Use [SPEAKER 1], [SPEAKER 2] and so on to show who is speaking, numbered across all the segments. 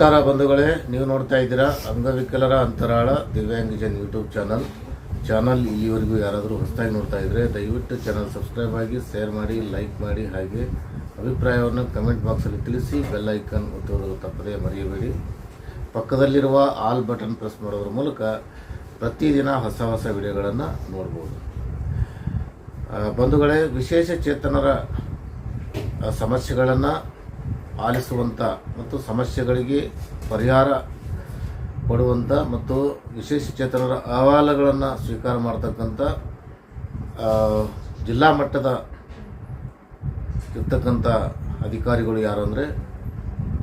[SPEAKER 1] ನಮಸ್ಕಾರ ಬಂಧುಗಳೇ, ನೀವು ನೋಡ್ತಾ ಇದ್ದೀರಾ ಅಂಗವಿಕಲರ ಅಂತರಾಳ ದಿವ್ಯಾಂಗಜನ್ ಯೂಟ್ಯೂಬ್ ಚಾನಲ್. ಚಾನಲ್ ಇಲ್ಲಿವರೆಗೂ ಯಾರಾದರೂ ಹೊಸದಾಗಿ ನೋಡ್ತಾ ಇದ್ದರೆ ದಯವಿಟ್ಟು ಚಾನಲ್ ಸಬ್ಸ್ಕ್ರೈಬ್ ಆಗಿ, ಶೇರ್ ಮಾಡಿ, ಲೈಕ್ ಮಾಡಿ, ಹಾಗೆ ಅಭಿಪ್ರಾಯವನ್ನು ಕಮೆಂಟ್ ಬಾಕ್ಸಲ್ಲಿ ತಿಳಿಸಿ, ಬೆಲ್ ಐಕಾನ್ ಒತ್ತುವುದು ತಪ್ಪದೇ ಮರೆಯಬೇಡಿ. ಪಕ್ಕದಲ್ಲಿರುವ ಆಲ್ ಬಟನ್ ಪ್ರೆಸ್ ಮಾಡೋದ್ರ ಮೂಲಕ ಪ್ರತಿದಿನ ಹೊಸ ಹೊಸ ವಿಡಿಯೋಗಳನ್ನು ನೋಡ್ಬೋದು. ಬಂಧುಗಳೇ, ವಿಶೇಷ ಚೇತನರ ಸಮಸ್ಯೆಗಳನ್ನು ಆಲಿಸುವಂಥ ಮತ್ತು ಸಮಸ್ಯೆಗಳಿಗೆ ಪರಿಹಾರ ಕೊಡುವಂಥ ಮತ್ತು ವಿಶೇಷ ಚೇತನರ ಅಹವಾಲುಗಳನ್ನು ಸ್ವೀಕಾರ ಮಾಡ್ತಕ್ಕಂಥ ಜಿಲ್ಲಾ ಮಟ್ಟದ ಇರ್ತಕ್ಕಂಥ ಅಧಿಕಾರಿಗಳು ಯಾರು ಅಂದರೆ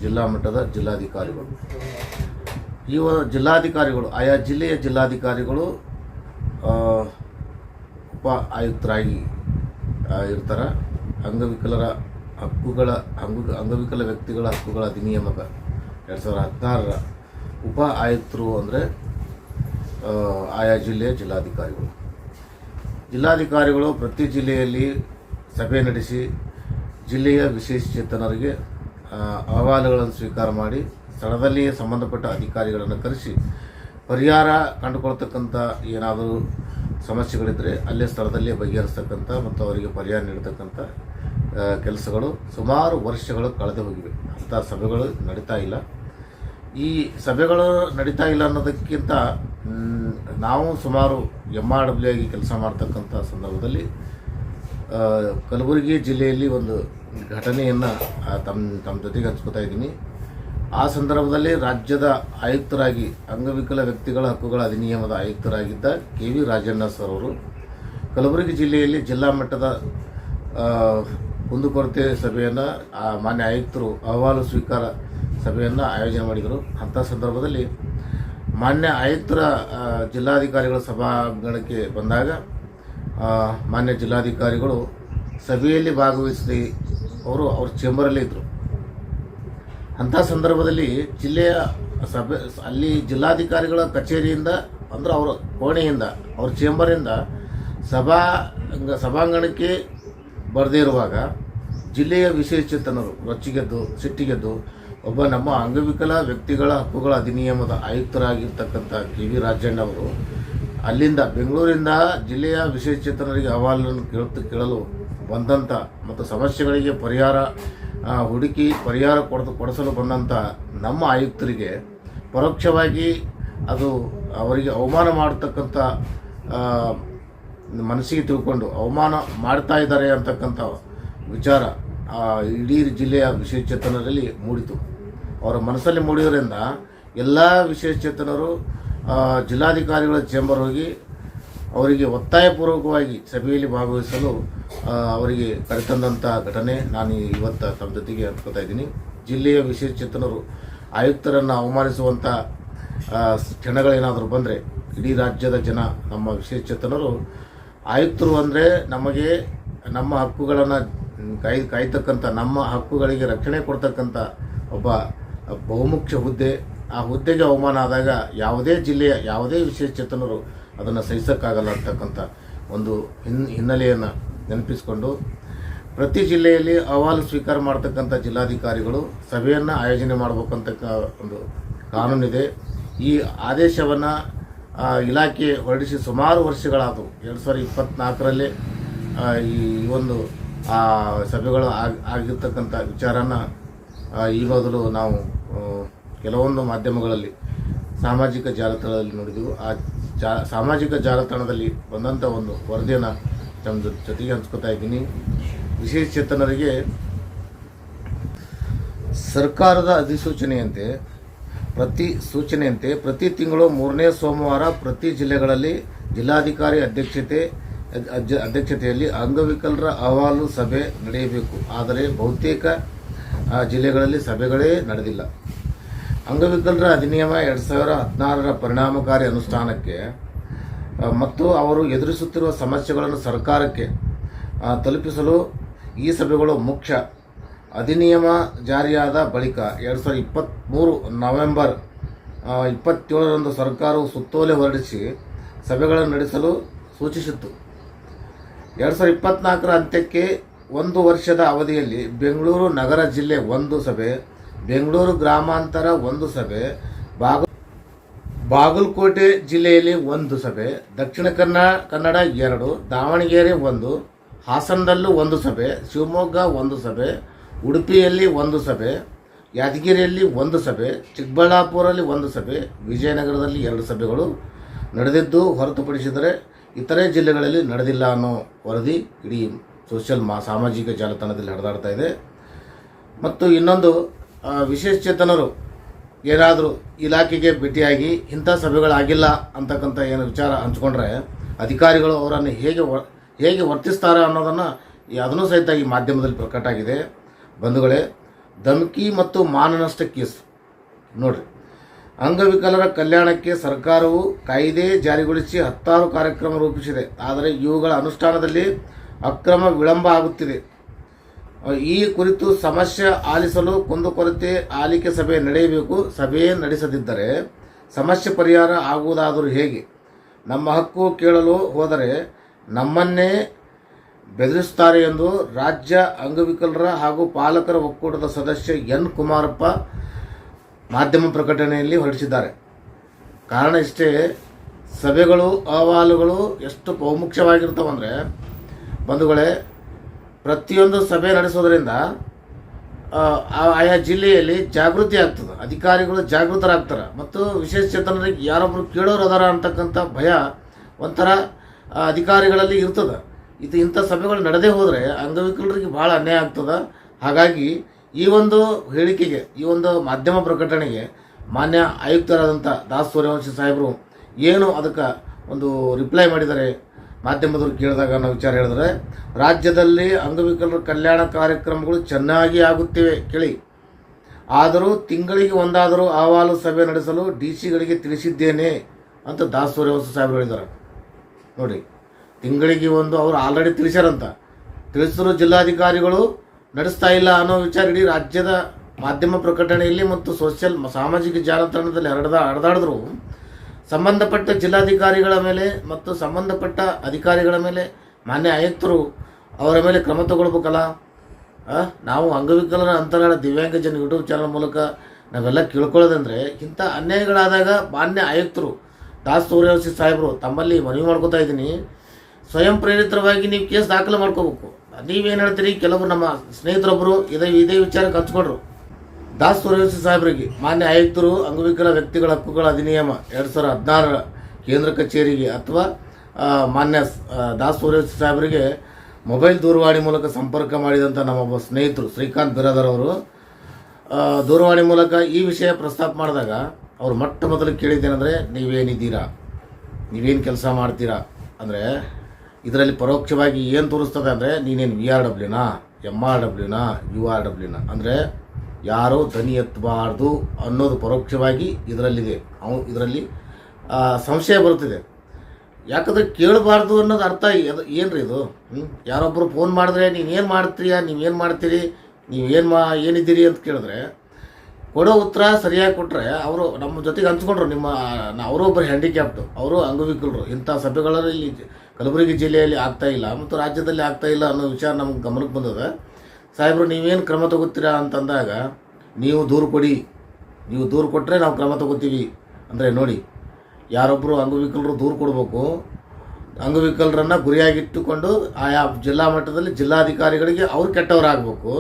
[SPEAKER 1] ಜಿಲ್ಲಾ ಮಟ್ಟದ ಜಿಲ್ಲಾಧಿಕಾರಿಗಳು. ಈ ಜಿಲ್ಲಾಧಿಕಾರಿಗಳು, ಆಯಾ ಜಿಲ್ಲೆಯ ಜಿಲ್ಲಾಧಿಕಾರಿಗಳು ಉಪ ಆಯುಕ್ತರಾಗಿ ಇರ್ತಾರೆ. ಅಂಗವಿಕಲರ ಹಕ್ಕುಗಳ ಅಂಗ ಅಂಗವಿಕಲ ವ್ಯಕ್ತಿಗಳ ಹಕ್ಕುಗಳ ಅಧಿನಿಯಮದ ಎರಡು ಸಾವಿರದ ಹದಿನಾರರ ಉಪ ಆಯುಕ್ತರು ಅಂದರೆ ಆಯಾ ಜಿಲ್ಲೆಯ ಜಿಲ್ಲಾಧಿಕಾರಿಗಳು. ಜಿಲ್ಲಾಧಿಕಾರಿಗಳು ಪ್ರತಿ ಜಿಲ್ಲೆಯಲ್ಲಿ ಸಭೆ ನಡೆಸಿ ಜಿಲ್ಲೆಯ ವಿಶೇಷ ಚೇತನರಿಗೆ ಆ, ಅಹವಾಲುಗಳನ್ನು ಸ್ವೀಕಾರ ಮಾಡಿ ಸ್ಥಳದಲ್ಲಿಯೇ ಸಂಬಂಧಪಟ್ಟ ಅಧಿಕಾರಿಗಳನ್ನು ಕರೆಸಿ ಪರಿಹಾರ ಕಂಡುಕೊಳ್ತಕ್ಕಂಥ ಏನಾದರೂ ಸಮಸ್ಯೆಗಳಿದ್ದರೆ ಅಲ್ಲೇ ಸ್ಥಳದಲ್ಲಿಯೇ ಬಗೆಹರಿಸ್ತಕ್ಕಂಥ ಮತ್ತು ಅವರಿಗೆ ಪರಿಹಾರ ನೀಡತಕ್ಕಂಥ ಕೆಲಸಗಳು ಸುಮಾರು ವರ್ಷಗಳು ಕಳೆದು ಹೋಗಿವೆ. ಅಂಥ ಸಭೆಗಳು ನಡೀತಾ ಇಲ್ಲ. ಈ ಸಭೆಗಳು ನಡೀತಾ ಇಲ್ಲ ಅನ್ನೋದಕ್ಕಿಂತ ನಾವು ಸುಮಾರು ಎಂ ಆರ್ ಡಬ್ಲ್ಯೂ ಆಗಿ ಕೆಲಸ ಮಾಡ್ತಕ್ಕಂಥ ಸಂದರ್ಭದಲ್ಲಿ ಕಲಬುರಗಿ ಜಿಲ್ಲೆಯಲ್ಲಿ ಒಂದು ಘಟನೆಯನ್ನು ತಮ್ಮ ತಮ್ಮ ಜೊತೆಗೆ ಹಂಚ್ಕೋತಾ ಇದ್ದೀನಿ. ಆ ಸಂದರ್ಭದಲ್ಲಿ ರಾಜ್ಯದ ಆಯುಕ್ತರಾಗಿ, ಅಂಗವಿಕಲ ವ್ಯಕ್ತಿಗಳ ಹಕ್ಕುಗಳ ಅಧಿನಿಯಮದ ಆಯುಕ್ತರಾಗಿದ್ದ ಕೆ ವಿ ರಾಜಣ್ಣ ಸರ್ ಅವರು, ಕಲಬುರಗಿ ಜಿಲ್ಲೆಯಲ್ಲಿ ಜಿಲ್ಲಾ ಮಟ್ಟದ ಕುಂದುಕೊರತೆ ಸಭೆಯನ್ನು ಮಾನ್ಯ ಆಯುಕ್ತರು ಅಹವಾಲು ಸ್ವೀಕಾರ ಸಭೆಯನ್ನು ಆಯೋಜನೆ ಮಾಡಿದರು. ಅಂಥ ಸಂದರ್ಭದಲ್ಲಿ ಮಾನ್ಯ ಆಯುಕ್ತರ ಜಿಲ್ಲಾಧಿಕಾರಿಗಳ ಸಭಾಂಗಣಕ್ಕೆ ಬಂದಾಗ ಆ, ಮಾನ್ಯ ಜಿಲ್ಲಾಧಿಕಾರಿಗಳು ಸಭೆಯಲ್ಲಿ ಭಾಗವಹಿಸಿ ಅವರು ಅವ್ರ ಚೇಂಬರಲ್ಲೇ ಇದ್ದರು ಅಂಥ ಸಂದರ್ಭದಲ್ಲಿ ಜಿಲ್ಲೆಯ ಸಭೆ ಅಲ್ಲಿ ಜಿಲ್ಲಾಧಿಕಾರಿಗಳ ಕಚೇರಿಯಿಂದ ಅಂದ್ರೆ ಅವರ ಕೋಣೆಯಿಂದ ಅವ್ರ ಚೇಂಬರಿಂದ ಸಭಾ ಸಭಾಂಗಣಕ್ಕೆ ಬರದೇ ಇರುವಾಗ ಜಿಲ್ಲೆಯ ವಿಶೇಷಚೇತನರು ರೊಚ್ಚಿಗೆದ್ದು, ಸಿಟ್ಟಿಗೆದ್ದು ಒಬ್ಬ ನಮ್ಮ ಅಂಗವಿಕಲ ವ್ಯಕ್ತಿಗಳ ಹಕ್ಕುಗಳ ಅಧಿನಿಯಮದ ಆಯುಕ್ತರಾಗಿರ್ತಕ್ಕಂಥ ಕೆ ವಿ ರಾಜಣ್ಣ ಅವರು ಅಲ್ಲಿಂದ ಬೆಂಗಳೂರಿಂದ ಜಿಲ್ಲೆಯ ವಿಶೇಷಚೇತನರಿಗೆ ಅಹವಾಲನ್ನು ಕೇಳುತ್ತ ಕೇಳಲು ಬಂದಂಥ ಮತ್ತು ಸಮಸ್ಯೆಗಳಿಗೆ ಪರಿಹಾರ ಹುಡುಕಿ ಪರಿಹಾರ ಕೊಡ ಕೊಡಿಸಲು ಬಂದಂಥ ನಮ್ಮ ಆಯುಕ್ತರಿಗೆ ಪರೋಕ್ಷವಾಗಿ ಅದು ಅವರಿಗೆ ಅವಮಾನ ಮಾಡತಕ್ಕಂಥ ಮನಸ್ಸಿಗೆ ತಿಳ್ಕೊಂಡು ಅವಮಾನ ಮಾಡ್ತಾ ಇದ್ದಾರೆ ಅಂತಕ್ಕಂಥ ವಿಚಾರ ಆ, ಇಡೀ ಜಿಲ್ಲೆಯ ವಿಶೇಷಚೇತನರಲ್ಲಿ ಮೂಡಿತು. ಅವರ ಮನಸ್ಸಲ್ಲಿ ಮೂಡಿದ್ರಿಂದ ಎಲ್ಲ ವಿಶೇಷಚೇತನರು ಜಿಲ್ಲಾಧಿಕಾರಿಗಳ ಚೇಂಬರ್ ಹೋಗಿ ಅವರಿಗೆ ಒತ್ತಾಯಪೂರ್ವಕವಾಗಿ ಸಭೆಯಲ್ಲಿ ಭಾಗವಹಿಸಲು ಅವರಿಗೆ ಕರೆತಂದಂಥ ಘಟನೆ ನಾನು ಇವತ್ತು ತಮ್ಮ ಜೊತೆಗೆ ಹಂಚ್ಕೋತಾ ಇದ್ದೀನಿ. ಜಿಲ್ಲೆಯ ವಿಶೇಷಚೇತನರು ಆಯುಕ್ತರನ್ನು ಅವಮಾನಿಸುವಂಥ ಕ್ಷಣಗಳೇನಾದರೂ ಬಂದರೆ ಇಡೀ ರಾಜ್ಯದ ಜನ ನಮ್ಮ ವಿಶೇಷಚೇತನರು ಆಯುಕ್ತರು ಅಂದರೆ ನಮಗೆ ನಮ್ಮ ಹಕ್ಕುಗಳನ್ನು ಕಾಯ್ ಕಾಯ್ತಕ್ಕಂಥ ನಮ್ಮ ಹಕ್ಕುಗಳಿಗೆ ರಕ್ಷಣೆ ಕೊಡ್ತಕ್ಕಂಥ ಒಬ್ಬ ಬಹುಮುಖ್ಯ ಹುದ್ದೆ. ಆ ಹುದ್ದೆಗೆ ಅವಮಾನ ಆದಾಗ ಯಾವುದೇ ಜಿಲ್ಲೆಯ ಯಾವುದೇ ವಿಶೇಷಚೇತನರು ಅದನ್ನು ಸಹಿಸೋಕ್ಕಾಗಲ್ಲ ಅಂತಕ್ಕಂಥ ಒಂದು ಹಿನ್, ಹಿನ್ನೆಲೆಯನ್ನು ನೆನಪಿಸಿಕೊಂಡು ಪ್ರತಿ ಜಿಲ್ಲೆಯಲ್ಲಿ ಅಹವಾಲು ಸ್ವೀಕಾರ ಮಾಡ್ತಕ್ಕಂಥ ಜಿಲ್ಲಾಧಿಕಾರಿಗಳು ಸಭೆಯನ್ನು ಆಯೋಜನೆ ಮಾಡ್ಬೇಕಂತಕ್ಕ ಒಂದು ಕಾನೂನಿದೆ. ಈ ಆದೇಶವನ್ನು ಇಲಾಖೆ ಹೊರಡಿಸಿ ಸುಮಾರು ವರ್ಷಗಳಾದವು. ಎರಡು ಸಾವಿರದ ಇಪ್ಪತ್ತ್ನಾಲ್ಕರಲ್ಲಿ ಈ ಒಂದು ಆ ಸಭೆಗಳು ಆಗ್ ಆಗಿರ್ತಕ್ಕಂಥ ವಿಚಾರನ ಆ, ಈ ಮೊದಲು ನಾವು ಕೆಲವೊಂದು ಮಾಧ್ಯಮಗಳಲ್ಲಿ ಸಾಮಾಜಿಕ ಜಾಲತಾಣದಲ್ಲಿ ನೋಡಿದೆವು. ಆ ಜಾ ಸಾಮಾಜಿಕ ಜಾಲತಾಣದಲ್ಲಿ ಬಂದಂಥ ಒಂದು ವರದಿಯನ್ನು ನಮ್ಮ ಜೊತೆಗೆ ಹಂಚ್ಕೋತಾ ಇದ್ದೀನಿ. ವಿಶೇಷ ಚೇತನರಿಗೆ ಸರ್ಕಾರದ ಅಧಿಸೂಚನೆಯಂತೆ ಪ್ರತಿ ಸೂಚನೆಯಂತೆ ಪ್ರತಿ ತಿಂಗಳು ಮೂರನೇ ಸೋಮವಾರ ಪ್ರತಿ ಜಿಲ್ಲೆಗಳಲ್ಲಿ ಜಿಲ್ಲಾಧಿಕಾರಿ ಅಧ್ಯಕ್ಷತೆ ಅಧ್ಯ- ಅಧ್ಯಕ್ಷತೆಯಲ್ಲಿ ಅಂಗವಿಕಲರ ಅಹವಾಲು ಸಭೆ ನಡೆಯಬೇಕು. ಆದರೆ ಬಹುತೇಕ ಜಿಲ್ಲೆಗಳಲ್ಲಿ ಸಭೆಗಳೇ ನಡೆದಿಲ್ಲ. ಅಂಗವಿಕಲರ ಅಧಿನಿಯಮ ಎರಡು ಸಾವಿರ ಹದಿನಾರರ ಪರಿಣಾಮಕಾರಿ ಅನುಷ್ಠಾನಕ್ಕೆ ಮತ್ತು ಅವರು ಎದುರಿಸುತ್ತಿರುವ ಸಮಸ್ಯೆಗಳನ್ನು ಸರ್ಕಾರಕ್ಕೆ ತಲುಪಿಸಲು ಈ ಸಭೆಗಳು ಮುಖ್ಯ. ಅಧಿನಿಯಮ ಜಾರಿಯಾದ ಬಳಿಕ ಎರಡು ಸಾವಿರದ ಇಪ್ಪತ್ತ್ಮೂರು ನವೆಂಬರ್ ಇಪ್ಪತ್ತೇಳರಂದು ಸರ್ಕಾರವು ಸುತ್ತೋಲೆ ಹೊರಡಿಸಿ ಸಭೆಗಳನ್ನು ನಡೆಸಲು ಸೂಚಿಸಿತ್ತು. ಎರಡು ಸಾವಿರದ ಇಪ್ಪತ್ನಾಲ್ಕರ ಅಂತ್ಯಕ್ಕೆ ಒಂದು ವರ್ಷದ ಅವಧಿಯಲ್ಲಿ ಬೆಂಗಳೂರು ನಗರ ಜಿಲ್ಲೆ ಒಂದು ಸಭೆ, ಬೆಂಗಳೂರು ಗ್ರಾಮಾಂತರ ಒಂದು ಸಭೆ, ಬಾಗ, ಬಾಗಲಕೋಟೆ ಜಿಲ್ಲೆಯಲ್ಲಿ ಒಂದು ಸಭೆ, ದಕ್ಷಿಣ ಕನ್ನಡ ಕನ್ನಡ ಎರಡು, ದಾವಣಗೆರೆ ಒಂದು, ಹಾಸನದಲ್ಲೂ ಒಂದು ಸಭೆ, ಶಿವಮೊಗ್ಗ ಒಂದು ಸಭೆ ಉಡುಪಿಯಲ್ಲಿ ಒಂದು ಸಭೆ, ಯಾದಗಿರಿಯಲ್ಲಿ ಒಂದು ಸಭೆ ಚಿಕ್ಕಬಳ್ಳಾಪುರಲ್ಲಿ ಒಂದು ಸಭೆ, ವಿಜಯನಗರದಲ್ಲಿ ಎರಡು ಸಭೆಗಳು ನಡೆದಿದ್ದು ಹೊರತುಪಡಿಸಿದರೆ ಇತರೆ ಜಿಲ್ಲೆಗಳಲ್ಲಿ ನಡೆದಿಲ್ಲ ಅನ್ನೋ ವರದಿ ಇಡೀ ಸೋಷಿಯಲ್ ಮಾ, ಸಾಮಾಜಿಕ ಜಾಲತಾಣದಲ್ಲಿ ಹರಿದಾಡ್ತಾ ಇದೆ. ಮತ್ತು ಇನ್ನೊಂದು ವಿಶೇಷಚೇತನರು ಏನಾದರೂ ಇಲಾಖೆಗೆ ಭೇಟಿಯಾಗಿ ಇಂಥ ಸಭೆಗಳಾಗಿಲ್ಲ ಅಂತಕ್ಕಂಥ ಏನು ವಿಚಾರ ಹಂಚ್ಕೊಂಡ್ರೆ ಅಧಿಕಾರಿಗಳು ಅವರನ್ನು ಹೇಗೆ ಹೇಗೆ ವರ್ತಿಸ್ತಾರೆ ಅನ್ನೋದನ್ನು ಅದನ್ನು ಸಹಿತ ಈ ಮಾಧ್ಯಮದಲ್ಲಿ ಪ್ರಕಟ ಆಗಿದೆ ಬಂಧುಗಳೇ, ಧಮಕಿ ಮತ್ತು ಮಾನನಷ್ಟ ಕೇಸ್. ನೋಡ್ರಿ, ಅಂಗವಿಕಲರ ಕಲ್ಯಾಣಕ್ಕೆ ಸರ್ಕಾರವು ಕಾಯ್ದೆ ಜಾರಿಗೊಳಿಸಿ ಹತ್ತಾರು ಕಾರ್ಯಕ್ರಮ ರೂಪಿಸಿದೆ. ಆದರೆ ಇವುಗಳ ಅನುಷ್ಠಾನದಲ್ಲಿ ಅಕ್ರಮ ವಿಳಂಬ ಆಗುತ್ತಿದೆ. ಈ ಕುರಿತು ಸಮಸ್ಯೆ ಆಲಿಸಲು ಕುಂದುಕೊರತೆ ಆಲಿಕೆ ಸಭೆ ನಡೆಯಬೇಕು. ಸಭೆ ನಡೆಸದಿದ್ದರೆ ಸಮಸ್ಯೆ ಪರಿಹಾರ ಆಗುವುದಾದರೂ ಹೇಗೆ? ನಮ್ಮ ಹಕ್ಕು ಕೇಳಲು ಹೋದರೆ ನಮ್ಮನ್ನೇ ಬೆದರಿಸುತ್ತಾರೆ ಎಂದು ರಾಜ್ಯ ಅಂಗವಿಕಲರ ಹಾಗೂ ಪಾಲಕರ ಒಕ್ಕೂಟದ ಸದಸ್ಯ ಎನ್ ಕುಮಾರಪ್ಪ ಮಾಧ್ಯಮ ಪ್ರಕಟಣೆಯಲ್ಲಿ ಹೊರಡಿಸಿದ್ದಾರೆ. ಕಾರಣ ಇಷ್ಟೇ, ಸಭೆಗಳು, ಅಹವಾಲುಗಳು ಎಷ್ಟು ಬಹುಮುಖ್ಯವಾಗಿರ್ತವಂದರೆ, ಬಂಧುಗಳೇ, ಪ್ರತಿಯೊಂದು ಸಭೆ ನಡೆಸೋದರಿಂದ ಆಯಾ ಜಿಲ್ಲೆಯಲ್ಲಿ ಜಾಗೃತಿ ಆಗ್ತದೆ. ಅಧಿಕಾರಿಗಳು ಜಾಗೃತರಾಗ್ತಾರೆ. ಮತ್ತು ವಿಶೇಷ ಚೇತನರಿಗೆ ಯಾರೊಬ್ಬರು ಕೇಳೋರು ಅದಾರ ಅಂತಕ್ಕಂಥ ಭಯ ಒಂಥರ ಅಧಿಕಾರಿಗಳಲ್ಲಿ ಇರ್ತದೆ. ಇದು ಇಂಥ ಸಭೆಗಳು ನಡೆದೇ ಹೋದರೆ ಅಂಗವಿಕಲರಿಗೆ ಭಾಳ ಅನ್ಯಾಯ ಆಗ್ತದೆ. ಹಾಗಾಗಿ ಈ ಒಂದು ಹೇಳಿಕೆಗೆ, ಈ ಒಂದು ಮಾಧ್ಯಮ ಪ್ರಕಟಣೆಗೆ ಮಾನ್ಯ ಆಯುಕ್ತರಾದಂಥ ದಾಸ್ ಸೂರ್ಯವಂಶಿ ಸಾಹೇಬರು ಏನು ಅದಕ್ಕೆ ಒಂದು ರಿಪ್ಲೈ ಮಾಡಿದ್ದಾರೆ ಮಾಧ್ಯಮದವ್ರು ಕೇಳಿದಾಗ ಅನ್ನೋ ವಿಚಾರ ಹೇಳಿದ್ರೆ, ರಾಜ್ಯದಲ್ಲಿ ಅಂಗವಿಕಲರ ಕಲ್ಯಾಣ ಕಾರ್ಯಕ್ರಮಗಳು ಚೆನ್ನಾಗಿ ಆಗುತ್ತಿವೆ ಕೇಳಿ. ಆದರೂ ತಿಂಗಳಿಗೆ ಒಂದಾದರೂ ಅಹವಾಲು ಸಭೆ ನಡೆಸಲು ಡಿ ಸಿಗಳಿಗೆ ತಿಳಿಸಿದ್ದೇನೆ ಅಂತ ದಾಸ್ ಸೂರ್ಯವಂಶ ಸಾಹೇಬರು ಹೇಳಿದ್ದಾರೆ. ನೋಡಿ. ತಿಂಗಳಿಗೆ ಒಂದು ಅವರು ಆಲ್ರೆಡಿ ತಿಳಿಸ್ಯಾರಂತ. ತಿಳಿಸಿದ್ರು ಜಿಲ್ಲಾಧಿಕಾರಿಗಳು ನಡೆಸ್ತಾ ಇಲ್ಲ ಅನ್ನೋ ವಿಚಾರ ಇಡೀ ರಾಜ್ಯದ ಮಾಧ್ಯಮ ಪ್ರಕಟಣೆಯಲ್ಲಿ ಮತ್ತು ಸೋಷಿಯಲ್ ಸಾಮಾಜಿಕ ಜಾಲತಾಣದಲ್ಲಿ ಹರಡದ, ಹರಿದಾಡಿದ್ರು. ಸಂಬಂಧಪಟ್ಟ ಜಿಲ್ಲಾಧಿಕಾರಿಗಳ ಮೇಲೆ ಮತ್ತು ಸಂಬಂಧಪಟ್ಟ ಅಧಿಕಾರಿಗಳ ಮೇಲೆ ಮಾನ್ಯ ಆಯುಕ್ತರು ಅವರ ಮೇಲೆ ಕ್ರಮ ತಗೊಳ್ಬೇಕಲ್ಲ? ನಾವು ಅಂಗವಿಕಲರ ಅಂತರಾಳ ದಿವ್ಯಾಂಗ ಜನ ಯೂಟ್ಯೂಬ್ ಚಾನಲ್ ಮೂಲಕ ನಾವೆಲ್ಲ ಕೇಳ್ಕೊಳ್ಳೋದಂದ್ರೆ ಇಂಥ ಅನ್ಯಾಯಗಳಾದಾಗ ಮಾನ್ಯ ಆಯುಕ್ತರು ದಾಸ್ ಸೂರ್ಯವಂಶಿ ಸಾಹೇಬರು ತಮ್ಮಲ್ಲಿ ಮನವಿ ಮಾಡ್ಕೋತಾ ಇದ್ದೀನಿ. ಸ್ವಯಂ ಪ್ರೇರಿತವಾಗಿ ನೀವು ಕೇಸ್ ದಾಖಲೆ ಮಾಡ್ಕೋಬೇಕು. ನೀವೇನು ಹೇಳ್ತೀರಿ? ಕೆಲವರು ನಮ್ಮ ಸ್ನೇಹಿತರೊಬ್ಬರು ಇದೇ ಇದೇ ವಿಚಾರಕ್ಕೆ ಹಚ್ಕೊಡ್ರು. ದಾಸ್ ಸೂರ್ಯವಂಶಿ ಸಾಹೇಬರಿಗೆ ಮಾನ್ಯ ಆಯುಕ್ತರು, ಅಂಗವಿಕಲ ವ್ಯಕ್ತಿಗಳ ಹಕ್ಕುಗಳ ಅಧಿನಿಯಮ ಎರಡು ಸಾವಿರದ ಹದಿನಾರರ ಕೇಂದ್ರ ಕಚೇರಿಗೆ ಅಥವಾ ಮಾನ್ಯ ದಾಸ್ ಸೂರ್ಯವಂಶಿ ಸಾಹೇಬರಿಗೆ ಮೊಬೈಲ್ ದೂರವಾಣಿ ಮೂಲಕ ಸಂಪರ್ಕ ಮಾಡಿದಂಥ ನಮ್ಮೊಬ್ಬ ಸ್ನೇಹಿತರು ಶ್ರೀಕಾಂತ್ ಬಿರಾದರ್ ಅವರು ದೂರವಾಣಿ ಮೂಲಕ ಈ ವಿಷಯ ಪ್ರಸ್ತಾಪ ಮಾಡಿದಾಗ ಅವರು ಮೊಟ್ಟ ಮೊದಲು ಕೇಳಿದ್ದೇನೆಂದರೆ ನೀವೇನಿದ್ದೀರಾ? ನೀವೇನು ಕೆಲಸ ಮಾಡ್ತೀರಾ? ಅಂದರೆ ಇದರಲ್ಲಿ ಪರೋಕ್ಷವಾಗಿ ಏನು ತೋರಿಸ್ತದೆ ಅಂದರೆ ನೀನೇನು ವಿ ಆರ್ ಡಬ್ಲ್ಯೂನಾ ಎಂ ಆರ್ ಡಬ್ಲ್ಯೂನಾ ಯು ಆರ್ ಡಬ್ಲ್ಯೂನಾ ಅಂದರೆ ಯಾರೋ ಧ್ವನಿ ಎತ್ತಬಾರ್ದು ಅನ್ನೋದು ಪರೋಕ್ಷವಾಗಿ ಇದರಲ್ಲಿದೆ. ಅವು ಇದರಲ್ಲಿ ಸಂಶಯ ಬರುತ್ತಿದೆ. ಯಾಕಂದರೆ ಕೇಳಬಾರ್ದು ಅನ್ನೋದು ಅರ್ಥ ಅದು ರೀ ಇದು? ಯಾರೊಬ್ಬರು ಫೋನ್ ಮಾಡಿದ್ರೆ ನೀನು ಏನು ಮಾಡ್ತೀಯಾ? ನೀವೇನು ಮಾಡ್ತೀರಿ? ನೀವು ಏನು ಮಾ, ಏನಿದ್ದೀರಿ ಅಂತ ಕೇಳಿದ್ರೆ ಕೊಡೋ ಉತ್ತರ ಸರಿಯಾಗಿ ಕೊಟ್ಟರೆ ಅವರು ನಮ್ಮ ಜೊತೆಗೆ ಹಂಚ್ಕೊಂಡ್ರು, ನಿಮ್ಮ ಅವರು ಒಬ್ಬರು ಹ್ಯಾಂಡಿಕ್ಯಾಪ್ಟು ಅವರು ಅಂಗವಿಕಲರು. ಇಂಥ ಸಭೆಗಳಲ್ಲಿ ಇಲ್ಲಿ ಕಲಬುರಗಿ ಜಿಲ್ಲೆಯಲ್ಲಿ ಆಗ್ತಾ ಇಲ್ಲ ಮತ್ತು ರಾಜ್ಯದಲ್ಲಿ ಆಗ್ತಾ ಇಲ್ಲ ಅನ್ನೋ ವಿಚಾರ ನಮ್ಗೆ ಗಮನಕ್ಕೆ ಬಂದದ. ಸಾಹೇಬರು, ನೀವೇನು ಕ್ರಮ ತಗೋತೀರಾ ಅಂತಂದಾಗ, ನೀವು ದೂರು ಕೊಡಿ. ನೀವು ದೂರು ಕೊಟ್ಟರೆ ನಾವು ಕ್ರಮ ತಗೋತೀವಿ. ಅಂದರೆ ನೋಡಿ ಯಾರೊಬ್ಬರು ಅಂಗವಿಕಲರು ದೂರು ಕೊಡಬೇಕು, ಅಂಗವಿಕಲರನ್ನು ಗುರಿಯಾಗಿಟ್ಟುಕೊಂಡು ಆಯಾ ಜಿಲ್ಲಾ ಮಟ್ಟದಲ್ಲಿ ಜಿಲ್ಲಾಧಿಕಾರಿಗಳಿಗೆ ಅವ್ರು ಕೆಟ್ಟವರಾಗಬೇಕು.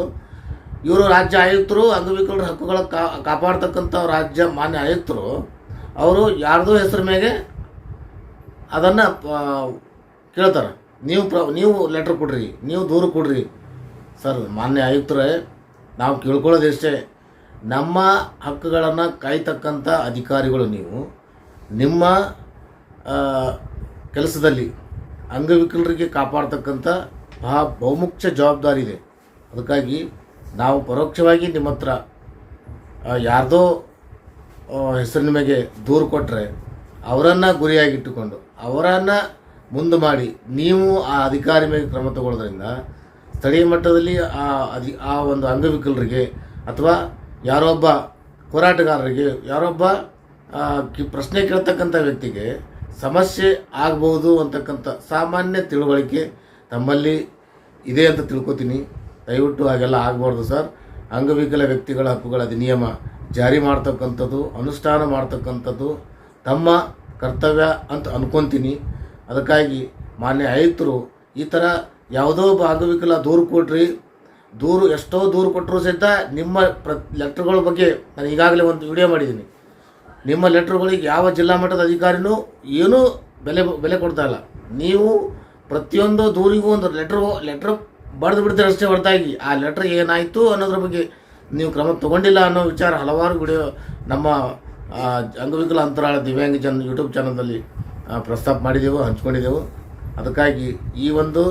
[SPEAKER 1] ಇವರು ರಾಜ್ಯ ಆಯುಕ್ತರು, ಅಂಗವಿಕಲರ ಹಕ್ಕುಗಳ ಕಾಪಾಡ್ತಕ್ಕಂಥ ರಾಜ್ಯ ಮಾನ್ಯ ಆಯುಕ್ತರು, ಅವರು ಯಾರ್ದೋ ಹೆಸರು ಮೇಲೆ ಅದನ್ನು ಕೇಳ್ತಾರೆ. ನೀವು ಪ್ರ, ನೀವು ಲೆಟ್ರ್ ಕೊಡ್ರಿ, ನೀವು ದೂರು ಕೊಡ್ರಿ. ಸರ್, ಮಾನ್ಯ ಆಯುಕ್ತರೇ, ನಾವು ಕೇಳ್ಕೊಳ್ಳೋದಿಷ್ಟೇ. ನಮ್ಮ ಹಕ್ಕುಗಳನ್ನು ಕಾಯ್ತಕ್ಕಂಥ ಅಧಿಕಾರಿಗಳು ನೀವು. ನಿಮ್ಮ ಕೆಲಸದಲ್ಲಿ ಅಂಗವಿಕಲರಿಗೆ ಕಾಪಾಡ್ತಕ್ಕಂಥ ಬಹುಮುಖ್ಯ ಜವಾಬ್ದಾರಿ ಇದೆ. ಅದಕ್ಕಾಗಿ ನಾವು ಪರೋಕ್ಷವಾಗಿ ನಿಮ್ಮ ಹತ್ರ ಯಾರ್ದೋ ಹೆಸರಿನ ಮೇಲೆ ದೂರು ಕೊಟ್ಟರೆ ಅವರನ್ನು ಗುರಿಯಾಗಿಟ್ಟುಕೊಂಡು ಅವರನ್ನು ಮುಂದೆ ಮಾಡಿ ನೀವು ಆ ಅಧಿಕಾರಿ ಮೇಲೆ ಕ್ರಮ ತಗೊಳ್ಳೋದ್ರಿಂದ ಸ್ಥಳೀಯ ಮಟ್ಟದಲ್ಲಿ ಆ ಅಧಿ, ಆ ಒಂದು ಅಂಗವಿಕಲರಿಗೆ ಅಥವಾ ಯಾರೊಬ್ಬ ಹೋರಾಟಗಾರರಿಗೆ ಯಾರೊಬ್ಬ ಪ್ರಶ್ನೆ ಕೇಳ್ತಕ್ಕಂಥ ವ್ಯಕ್ತಿಗೆ ಸಮಸ್ಯೆ ಆಗಬಹುದು ಅಂತಕ್ಕಂಥ ಸಾಮಾನ್ಯ ತಿಳುವಳಿಕೆ ತಮ್ಮಲ್ಲಿ ಇದೆ ಅಂತ ತಿಳ್ಕೊತೀನಿ. ದಯವಿಟ್ಟು ಹಾಗೆಲ್ಲ ಆಗಬಾರ್ದು ಸರ್. ಅಂಗವಿಕಲ ವ್ಯಕ್ತಿಗಳ ಹಕ್ಕುಗಳ ಅಧಿನಿಯಮ ಜಾರಿ ಮಾಡ್ತಕ್ಕಂಥದ್ದು, ಅನುಷ್ಠಾನ ಮಾಡ್ತಕ್ಕಂಥದ್ದು, ತಮ್ಮ ಕರ್ತವ್ಯ ಅಂತ ಅಂದ್ಕೊತೀನಿ ಅದಕ್ಕಾಗಿ ಮಾನ್ಯ ಆಯುಕ್ತರು, ಈ ಥರ ಯಾವುದೋ ಒಬ್ಬ ಅಂಗವಿಕಲ ದೂರು ಕೊಟ್ರಿ ದೂರು ಎಷ್ಟೋ ದೂರು ಕೊಟ್ಟರು ಸಹಿತ ನಿಮ್ಮ ಪ್ರ, ಲೆಟ್ರ್ಗಳ ಬಗ್ಗೆ ನಾನು ಈಗಾಗಲೇ ಒಂದು ವಿಡಿಯೋ ಮಾಡಿದ್ದೀನಿ. ನಿಮ್ಮ ಲೆಟ್ರ್ಗಳಿಗೆ ಯಾವ ಜಿಲ್ಲಾ ಮಟ್ಟದ ಅಧಿಕಾರಿನೂ ಏನೂ ಬೆಲೆ ಬೆಲೆ ಕೊಡ್ತಾ ಇಲ್ಲ. ನೀವು ಪ್ರತಿಯೊಂದು ದೂರಿಗೂ ಒಂದು ಲೆಟ್ರ್ ಲೆಟ್ರ್ ಬರೆದು ಬಿಡ್ತಾರೆ ಅಷ್ಟೇ ಹೊರತಾಗಿ. ಆ ಲೆಟ್ರ್ ಏನಾಯಿತು ಅನ್ನೋದ್ರ ಬಗ್ಗೆ ನೀವು ಕ್ರಮ ತಗೊಂಡಿಲ್ಲ ಅನ್ನೋ ವಿಚಾರ ಹಲವಾರು ವಿಡಿಯೋ ನಮ್ಮ ಅಂಗವಿಕಲ ಅಂತರಾಳ ದಿವ್ಯಾಂಗ ಜನ ಯೂಟ್ಯೂಬ್ ಚಾನಲ್ನಲ್ಲಿ ಪ್ರಸ್ತಾಪ ಮಾಡಿದೆವು ಹಂಚ್ಕೊಂಡಿದ್ದೆವು ಅದಕ್ಕಾಗಿ ಈ ಒಂದು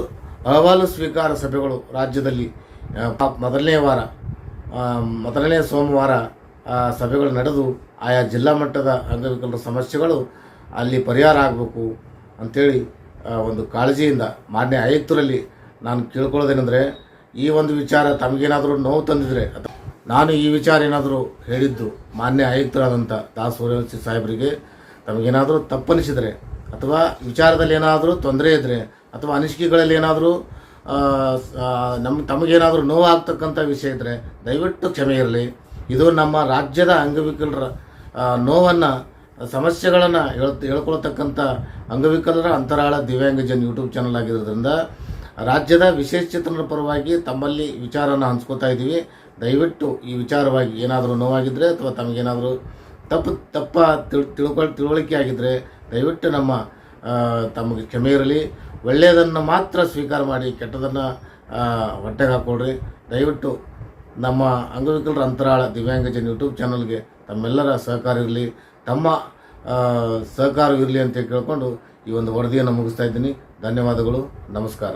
[SPEAKER 1] ಅಹವಾಲು ಸ್ವೀಕಾರ ಸಭೆಗಳು ರಾಜ್ಯದಲ್ಲಿ ಮೊದಲನೇ ವಾರ ಮೊದಲನೇ ಸೋಮವಾರ ಸಭೆಗಳು ನಡೆದು ಆಯಾ ಜಿಲ್ಲಾ ಮಟ್ಟದ ಅಂಗವಿಕಲರ ಸಮಸ್ಯೆಗಳು ಅಲ್ಲಿ ಪರಿಹಾರ ಆಗಬೇಕು ಅಂಥೇಳಿ ಒಂದು ಕಾಳಜಿಯಿಂದ ಮಾನ್ಯ ಆಯುಕ್ತರಲ್ಲಿ ನಾನು ಕೇಳ್ಕೊಳ್ಳೋದೇನೆಂದರೆ, ಈ ಒಂದು ವಿಚಾರ ತಮಗೇನಾದರೂ ನೋವು ತಂದಿದ್ರೆ ನಾನು ಈ ವಿಚಾರ ಏನಾದರೂ ಹೇಳಿದ್ದು ಮಾನ್ಯ ಆಯುಕ್ತರಾದಂಥ ದಾಸ್ ಸೂರ್ಯವಂಶಿ ಸಾಹೇಬರಿಗೆ, ತಮಗೇನಾದರೂ ತಪ್ಪನಿಸಿದರೆ, ಅಥವಾ ವಿಚಾರದಲ್ಲಿ ಏನಾದರೂ ತೊಂದರೆ ಇದ್ದರೆ ಅಥವಾ ಅನಿಸಿಕೆಗಳಲ್ಲಿ ಏನಾದರೂ ನಮ್ಮ ತಮಗೇನಾದರೂ ನೋವಾಗ್ತಕ್ಕಂಥ ವಿಷಯ ಇದ್ದರೆ ದಯವಿಟ್ಟು ಕ್ಷಮೆ ಇರಲಿ. ಇದು ನಮ್ಮ ರಾಜ್ಯದ ಅಂಗವಿಕಲರ ನೋವನ್ನು, ಸಮಸ್ಯೆಗಳನ್ನು ಹೇಳ್ ಹೇಳ್ಕೊಳ್ತಕ್ಕಂಥ ಅಂಗವಿಕಲರ ಅಂತರಾಳ ದಿವ್ಯಾಂಗಜನ್ ಯೂಟ್ಯೂಬ್ ಚಾನಲ್ ಆಗಿರೋದ್ರಿಂದ ರಾಜ್ಯದ ವಿಶೇಷ ವಿಶೇಷಚೇತನರ ಪರವಾಗಿ ತಮ್ಮಲ್ಲಿ ವಿಚಾರನ ಹಂಚ್ಕೋತಾ ಇದ್ದೀವಿ. ದಯವಿಟ್ಟು ಈ ವಿಚಾರವಾಗಿ ಏನಾದರೂ ನೋವಾಗಿದ್ದರೆ ಅಥವಾ ತಮಗೇನಾದರೂ ತಪ್ಪು, ತಪ್ಪ ತಿಳ್, ತಿಳ್ಕೊಳ್, ತಿಳುವಳಿಕೆ ಆಗಿದ್ದರೆ ದಯವಿಟ್ಟು ನಮ್ಮ ತಮಗೆ ಕ್ಷಮೆ ಇರಲಿ. ಒಳ್ಳೆಯದನ್ನು ಮಾತ್ರ ಸ್ವೀಕಾರ ಮಾಡಿ ಕೆಟ್ಟದನ್ನು ಹೊಟ್ಟೆಗೆ ಹಾಕ್ಕೊಳ್ರಿ ದಯವಿಟ್ಟು ನಮ್ಮ ಅಂಗವಿಕಲರ ಅಂತರಾಳ ದಿವ್ಯಾಂಗಜನ್ ಯೂಟ್ಯೂಬ್ ಚಾನಲ್ಗೆ ತಮ್ಮೆಲ್ಲರ ಸಹಕಾರ ಇರಲಿ. ತಮ್ಮ ಸಹಕಾರವಿರಲಿ ಅಂತ ಕೇಳಿಕೊಂಡು ಈ ಒಂದು ವರದಿಯನ್ನು ಮುಗಿಸ್ತಾ ಇದ್ದೀನಿ. ಧನ್ಯವಾದಗಳು. ನಮಸ್ಕಾರ.